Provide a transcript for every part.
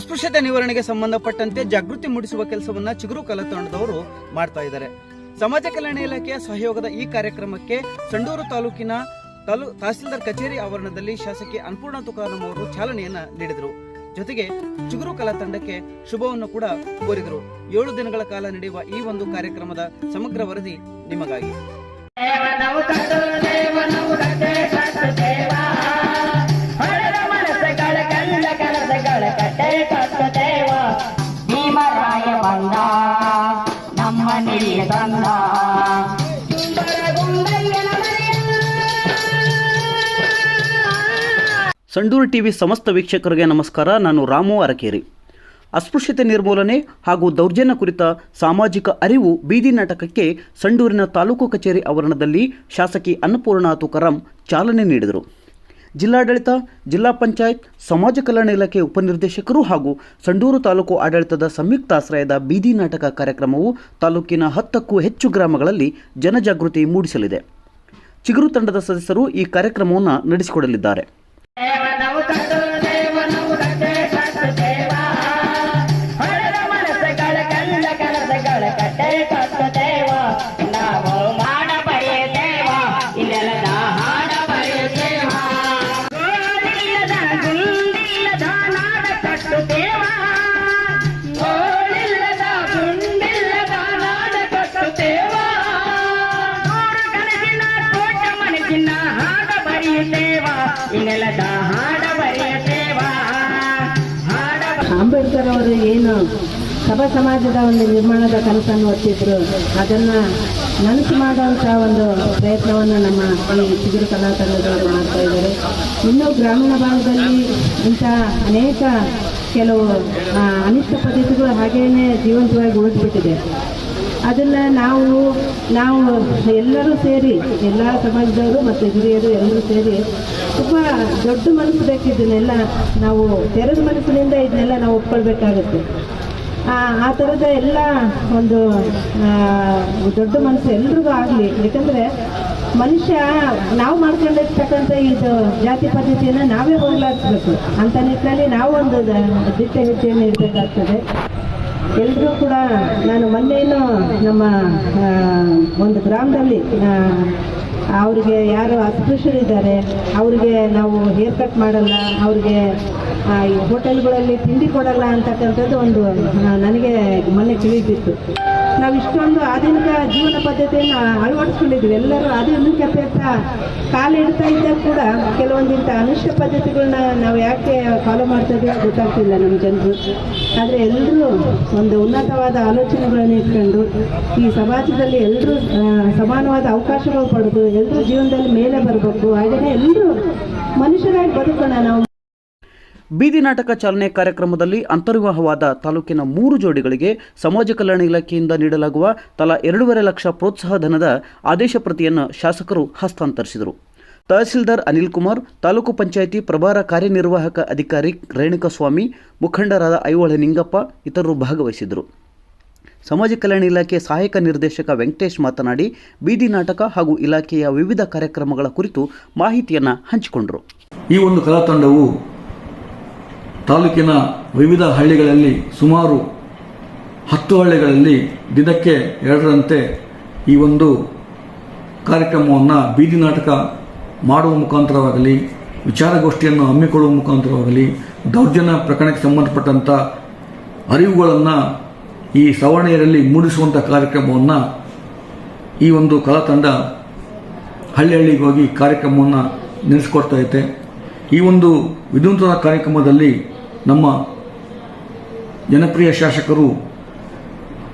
ಅಸ್ಪೃಶ್ಯತೆ ನಿವಾರಣೆಗೆ ಸಂಬಂಧಪಟ್ಟಂತೆ ಜಾಗೃತಿ ಮೂಡಿಸುವ ಕೆಲಸವನ್ನ ಚಿಗುರು ಕಲಾ ತಂಡದವರು ಮಾಡ್ತಾ ಇದ್ದಾರೆ. ಸಮಾಜ ಕಲ್ಯಾಣ ಇಲಾಖೆಯ ಸಹಯೋಗದ ಈ ಕಾರ್ಯಕ್ರಮಕ್ಕೆ ಸಂಡೂರು ತಾಲೂಕಿನ ತಾಲೂ, ತಹಸೀಲ್ದಾರ್ ಕಚೇರಿ ಆವರಣದಲ್ಲಿ ಶಾಸಕಿ ಅನ್ನಪೂರ್ಣ ತುಕಾರಾಮ್ ಅವರು ಚಾಲನೆಯನ್ನ ನೀಡಿದರು. ಜೊತೆಗೆ ಚಿಗುರು ಕಲಾ ತಂಡಕ್ಕೆ ಶುಭವನ್ನು ಕೂಡ ಕೋರಿದರು. ಏಳು ದಿನಗಳ ಕಾಲ ನಡೆಯುವ ಈ ಒಂದು ಕಾರ್ಯಕ್ರಮದ ಸಮಗ್ರ ವರದಿ ನಿಮಗಾಗಿ. ಸಂಡೂರು ಟಿವಿ ಸಮಸ್ತ ವೀಕ್ಷಕರಿಗೆ ನಮಸ್ಕಾರ. ನಾನು ರಾಮು ಅರಕೇರಿ. ಅಸ್ಪೃಶ್ಯತೆ ನಿರ್ಮೂಲನೆ ಹಾಗೂ ದೌರ್ಜನ್ಯ ಕುರಿತ ಸಾಮಾಜಿಕ ಅರಿವು ಬೀದಿ ನಾಟಕಕ್ಕೆ ಸಂಡೂರಿನ ತಾಲೂಕು ಕಚೇರಿ ಆವರಣದಲ್ಲಿ ಶಾಸಕಿ ಅನ್ನಪೂರ್ಣ ತುಕಾರಾಂ ಚಾಲನೆ ನೀಡಿದರು. ಜಿಲ್ಲಾಡಳಿತ, ಜಿಲ್ಲಾ ಪಂಚಾಯತ್, ಸಮಾಜ ಕಲ್ಯಾಣ ಇಲಾಖೆ ಉಪನಿರ್ದೇಶಕರು ಹಾಗೂ ಸಂಡೂರು ತಾಲೂಕು ಆಡಳಿತದ ಸಂಯುಕ್ತಾಶ್ರಯದ ಬೀದಿ ನಾಟಕ ಕಾರ್ಯಕ್ರಮವು ತಾಲೂಕಿನ ಹತ್ತಕ್ಕೂ ಹೆಚ್ಚು ಗ್ರಾಮಗಳಲ್ಲಿ ಜನಜಾಗೃತಿ ಮೂಡಿಸಲಿದೆ. ಚಿಗುರು ತಂಡದ ಸದಸ್ಯರು ಈ ಕಾರ್ಯಕ್ರಮವನ್ನು ನಡೆಸಿಕೊಡಲಿದ್ದಾರೆ. ಅಂಬೇಡ್ಕರ್ ಅವರು ಏನು ಸಭಾ ಸಮಾಜದ ಒಂದು ನಿರ್ಮಾಣದ ಕನಸನ್ನು ಹೊತ್ತಿದ್ರು ಅದನ್ನ ನನಸು ಮಾಡುವಂಥ ಒಂದು ಪ್ರಯತ್ನವನ್ನು ನಮ್ಮ ಈ ಚಿಗುರು ಕಲಾ ತಂಡದವರು ಮಾಡ್ತಾ ಇದ್ದಾರೆ. ಇನ್ನೂ ಗ್ರಾಮೀಣ ಭಾಗದಲ್ಲಿ ಇಂಥ ಅನೇಕ ಕೆಲವು ಅನಿಷ್ಟ ಪದ್ಧತಿಗಳು ಹಾಗೇನೆ ಜೀವಂತವಾಗಿ ಉಳಿದ್ಬಿಟ್ಟಿದೆ. ಅದನ್ನ ನಾವು ನಾವು ಎಲ್ಲರೂ ಸೇರಿ, ಎಲ್ಲ ಸಮಾಜದವರು ಮತ್ತು ಹಿರಿಯರು ಎಲ್ಲರೂ ಸೇರಿ ತುಂಬ ದೊಡ್ಡ ಮನಸ್ಸು ಬೇಕಿದ್ದನ್ನೆಲ್ಲ ನಾವು, ತೆರೆದ ಮನಸ್ಸಿನಿಂದ ಇದನ್ನೆಲ್ಲ ನಾವು ಒಪ್ಕೊಳ್ಬೇಕಾಗುತ್ತೆ. ಆ ಥರದ ಎಲ್ಲ ಒಂದು ದೊಡ್ಡ ಮನಸ್ಸು ಎಲ್ರಿಗೂ ಆಗಲಿ. ಯಾಕಂದರೆ ಮನುಷ್ಯ ನಾವು ಮಾಡ್ಕೊಂಡಿರ್ತಕ್ಕಂಥ ಇದು ಜಾತಿ ಪದ್ಧತಿಯನ್ನು ನಾವೇ ಹೋಗ್ಲಾಡಿಸ್ಬೇಕು. ಅಂತ ನಿಟ್ಟಿನಲ್ಲಿ ನಾವು ಒಂದು ದಿಟ್ಟ ಹೆಜ್ಜೆಯನ್ನು ಇಡಬೇಕಾಗ್ತದೆ. ಎಲ್ಲರೂ ಕೂಡ ನಾನು ಮೊನ್ನೆನೂ ನಮ್ಮ ಒಂದು ಗ್ರಾಮದಲ್ಲಿ ಅವರಿಗೆ ಯಾರು ಅಸ್ಪೃಶ್ಯರಿದ್ದಾರೆ, ಅವ್ರಿಗೆ ನಾವು ಹೇರ್ ಕಟ್ ಮಾಡಲ್ಲ, ಅವ್ರಿಗೆ ಈ ಹೋಟೆಲ್ಗಳಲ್ಲಿ ತಿಂಡಿ ಕೊಡಲ್ಲ ಅಂತಕ್ಕಂಥದ್ದು ಒಂದು ನನಗೆ ಮೊನ್ನೆ ತಿಳಿದಿತ್ತು. ನಾವು ಇಷ್ಟೊಂದು ಆಧುನಿಕ ಜೀವನ ಪದ್ಧತಿಯನ್ನು ಅಳವಡಿಸ್ಕೊಂಡಿದ್ವಿ ಎಲ್ಲರೂ ಆಧುನಿಕ ಕಾಲು ಇಡ್ತಾ ಇದ್ದಾಗ ಕೂಡ ಕೆಲವೊಂದಿಂಥ ಅನಿಷ್ಟ ಪದ್ಧತಿಗಳನ್ನ ನಾವು ಯಾಕೆ ಫಾಲೋ ಮಾಡ್ತಾ ಇದ್ದೀವಿ ಗೊತ್ತಾಗ್ತಿಲ್ಲ ನಮ್ಮ ಜನರು. ಆದರೆ ಎಲ್ಲರೂ ಒಂದು ಉನ್ನತವಾದ ಆಲೋಚನೆಗಳನ್ನು ಇಟ್ಕೊಂಡು ಈ ಸಮಾಜದಲ್ಲಿ ಎಲ್ಲರೂ ಸಮಾನವಾದ ಅವಕಾಶಗಳು ಪಡೆದು ಎಲ್ಲರೂ ಜೀವನದಲ್ಲಿ ಮೇಲೆ ಬರಬೇಕು. ಹಾಗೆಯೇ ಎಲ್ಲರೂ ಮನುಷ್ಯರಾಗಿ ಬದುಕೋಣ. ನಾವು ಬೀದಿ ನಾಟಕ ಚಾಲನೆ ಕಾರ್ಯಕ್ರಮದಲ್ಲಿ ಅಂತರ್ವಿವಾಹವಾದ ತಾಲೂಕಿನ ಮೂರು ಜೋಡಿಗಳಿಗೆ ಸಮಾಜ ಕಲ್ಯಾಣ ಇಲಾಖೆಯಿಂದ ನೀಡಲಾಗುವ ತಲಾ ಎರಡೂವರೆ ಲಕ್ಷ ಪ್ರೋತ್ಸಾಹ ಧನದ ಆದೇಶ ಪ್ರತಿಯನ್ನು ಶಾಸಕರು ಹಸ್ತಾಂತರಿಸಿದರು. ತಹಸೀಲ್ದಾರ್ ಅನಿಲ್ ಕುಮಾರ್, ತಾಲೂಕು ಪಂಚಾಯಿತಿ ಪ್ರಭಾರ ಕಾರ್ಯನಿರ್ವಾಹಕ ಅಧಿಕಾರಿ ರೇಣುಕಸ್ವಾಮಿ, ಮುಖಂಡರಾದ ಐಹೊಳೆ ನಿಂಗಪ್ಪ ಇತರರು ಭಾಗವಹಿಸಿದರು ಸಮಾಜ ಕಲ್ಯಾಣ ಇಲಾಖೆ ಸಹಾಯಕ ನಿರ್ದೇಶಕ ವೆಂಕಟೇಶ್ ಮಾತನಾಡಿ, ಬೀದಿ ನಾಟಕ ಹಾಗೂ ಇಲಾಖೆಯ ವಿವಿಧ ಕಾರ್ಯಕ್ರಮಗಳ ಕುರಿತು ಮಾಹಿತಿಯನ್ನು ಹಂಚಿಕೊಂಡರು. ಈ ಒಂದು ಕಲಾ ತಂಡವು ತಾಲೂಕಿನ ವಿವಿಧ ಹಳ್ಳಿಗಳಲ್ಲಿ ಸುಮಾರು ಹತ್ತು ಹಳ್ಳಿಗಳಲ್ಲಿ ದಿನಕ್ಕೆ ಎರಡರಂತೆ ಈ ಒಂದು ಕಾರ್ಯಕ್ರಮವನ್ನು ಬೀದಿ ನಾಟಕ ಮಾಡುವ ಮುಖಾಂತರವಾಗಲಿ, ವಿಚಾರಗೋಷ್ಠಿಯನ್ನು ಹಮ್ಮಿಕೊಳ್ಳುವ ಮುಖಾಂತರವಾಗಲಿ, ದೌರ್ಜನ್ಯ ಪ್ರಕರಣಕ್ಕೆ ಸಂಬಂಧಪಟ್ಟಂಥ ಅರಿವುಗಳನ್ನು ಈ ಸವರ್ಣೀಯರಲ್ಲಿ ಮೂಡಿಸುವಂಥ ಕಾರ್ಯಕ್ರಮವನ್ನು ಈ ಒಂದು ಕಲಾ ತಂಡ ಹಳ್ಳಿ ಹಳ್ಳಿಗೋಗಿ ಕಾರ್ಯಕ್ರಮವನ್ನು ನೆನೆಸ್ಕೊಡ್ತಾ ಐತೆ. ಈ ಒಂದು ವಿನೂತನ ಕಾರ್ಯಕ್ರಮದಲ್ಲಿ ನಮ್ಮ ಜನಪ್ರಿಯ ಶಾಸಕರು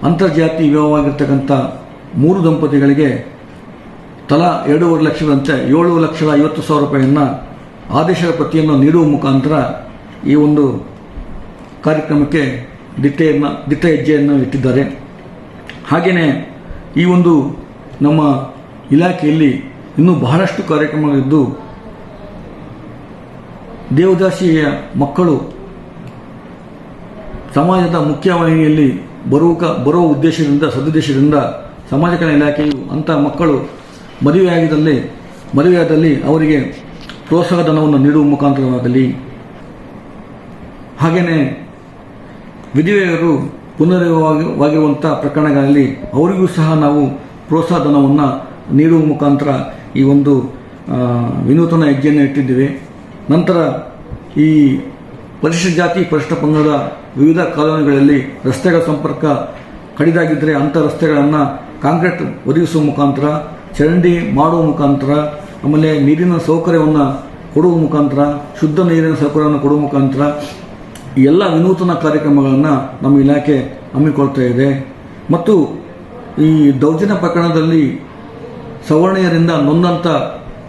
ಅಂತರ್ಜಾತಿ ವಿವಾಹವಾಗಿರ್ತಕ್ಕಂಥ ಮೂರು ದಂಪತಿಗಳಿಗೆ ತಲಾ ಎರಡೂವರೆ ಲಕ್ಷದಂತೆ ಏಳು ಲಕ್ಷದ ಐವತ್ತು ಸಾವಿರ ರೂಪಾಯಿಯನ್ನು ಆದೇಶದ ಪ್ರತಿಯನ್ನು ನೀಡುವ ಮುಖಾಂತರ ಈ ಒಂದು ಕಾರ್ಯಕ್ರಮಕ್ಕೆ ದಿಟ್ಟೆಯನ್ನು, ದಿಟ್ಟ ಹೆಜ್ಜೆಯನ್ನು ಇಟ್ಟಿದ್ದಾರೆ. ಹಾಗೆಯೇ ಈ ಒಂದು ನಮ್ಮ ಇಲಾಖೆಯಲ್ಲಿ ಇನ್ನೂ ಬಹಳಷ್ಟು ಕಾರ್ಯಕ್ರಮಗಳಿದ್ದು ದೇವದಾಸಿಯ ಮಕ್ಕಳು ಸಮಾಜದ ಮುಖ್ಯವಾಹಿನಿಯಲ್ಲಿ ಬರುವ ಬರುವ ಉದ್ದೇಶದಿಂದ, ಸದುದ್ದೇಶದಿಂದ ಸಮಾಜ ಕಲ್ಯಾಣ ಇಲಾಖೆಯು ಅಂಥ ಮಕ್ಕಳು ಮದುವೆಯಾಗಿದ್ದಲ್ಲಿ, ಮದುವೆಯಾದಲ್ಲಿ ಅವರಿಗೆ ಪ್ರೋತ್ಸಾಹ ಧನವನ್ನು ನೀಡುವ ಮುಖಾಂತರವಾಗಲಿ ಹಾಗೆಯೇ ವಿಧವೆಯರು ಪುನರ್ವಾಗಿರುವಂಥ ಪ್ರಕರಣಗಳಲ್ಲಿ ಅವರಿಗೂ ಸಹ ನಾವು ಪ್ರೋತ್ಸಾಹ ಧನವನ್ನು ನೀಡುವ ಮುಖಾಂತರ ಈ ಒಂದು ವಿನೂತನ ಹೆಜ್ಜೆಯನ್ನು ಇಟ್ಟಿದ್ದೇವೆ. ನಂತರ ಈ ಪರಿಶಿಷ್ಟ ಜಾತಿ, ಪರಿಶಿಷ್ಟ ಪಂಗಡದ ವಿವಿಧ ಕಾಲೋನಿಗಳಲ್ಲಿ ರಸ್ತೆಗಳ ಸಂಪರ್ಕ ಕಡಿದಾಗಿದ್ದರೆ ಅಂಥ ರಸ್ತೆಗಳನ್ನು ಕಾಂಕ್ರೀಟ್ ಒದಗಿಸುವ ಮುಖಾಂತರ, ಚರಂಡಿ ಮಾಡುವ ಮುಖಾಂತರ, ಆಮೇಲೆ ನೀರಿನ ಸೌಕರ್ಯವನ್ನು ಕೊಡುವ ಮುಖಾಂತರ, ಶುದ್ಧ ನೀರಿನ ಸೌಕರ್ಯವನ್ನು ಕೊಡುವ ಮುಖಾಂತರ ಈ ಎಲ್ಲ ವಿನೂತನ ಕಾರ್ಯಕ್ರಮಗಳನ್ನು ನಮ್ಮ ಇಲಾಖೆ ಹಮ್ಮಿಕೊಳ್ತಾ ಇದೆ. ಮತ್ತು ಈ ದೌರ್ಜನ್ಯ ಪ್ರಕರಣದಲ್ಲಿ ಸವರ್ಣೀಯರಿಂದ ನೊಂದಂಥ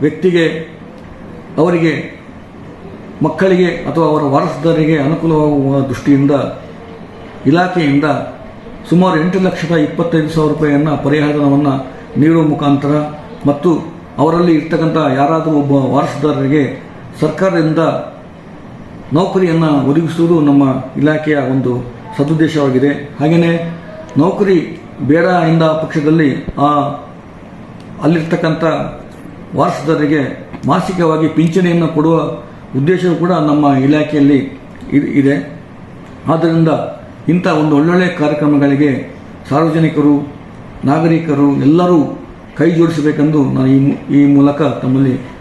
ವ್ಯಕ್ತಿಗೆ ಅವರಿಗೆ ಮಕ್ಕಳಿಗೆ ಅಥವಾ ಅವರ ವಾರಸದಾರರಿಗೆ ಅನುಕೂಲವಾಗುವ ದೃಷ್ಟಿಯಿಂದ, ಇಲಾಖೆಯಿಂದ ಸುಮಾರು ಎಂಟು ಲಕ್ಷದ ಇಪ್ಪತ್ತೈದು ಸಾವಿರ ರೂಪಾಯಿಯನ್ನು ಪರಿಹಾರವನ್ನು ನೀಡುವ ಮುಖಾಂತರ ಮತ್ತು ಅವರಲ್ಲಿ ಇರ್ತಕ್ಕಂಥ ಯಾರಾದರೂ ಒಬ್ಬ ವಾರಸದಾರರಿಗೆ ಸರ್ಕಾರದಿಂದ ನೌಕರಿಯನ್ನು ಒದಗಿಸುವುದು ನಮ್ಮ ಇಲಾಖೆಯ ಒಂದು ಸದುದ್ದೇಶವಾಗಿದೆ. ಹಾಗೆಯೇ ನೌಕರಿ ಬೇಡ ಎಂದ ಪಕ್ಷದಲ್ಲಿ ಆ ಅಲ್ಲಿರ್ತಕ್ಕಂಥ ವಾರಸದಾರರಿಗೆ ಮಾಸಿಕವಾಗಿ ಪಿಂಚಣಿಯನ್ನು ಕೊಡುವ ಉದ್ದೇಶವೂ ಕೂಡ ನಮ್ಮ ಇಲಾಖೆಯಲ್ಲಿ ಇದ್- ಆದ್ದರಿಂದ ಇಂಥ ಒಂದು ಒಳ್ಳೊಳ್ಳೆಯ ಕಾರ್ಯಕ್ರಮಗಳಿಗೆ ಸಾರ್ವಜನಿಕರು, ನಾಗರಿಕರು ಎಲ್ಲರೂ ಕೈ ಜೋಡಿಸಬೇಕೆಂದು ನಾನು ಈ ಮೂಲಕ ತಮ್ಮಲ್ಲಿ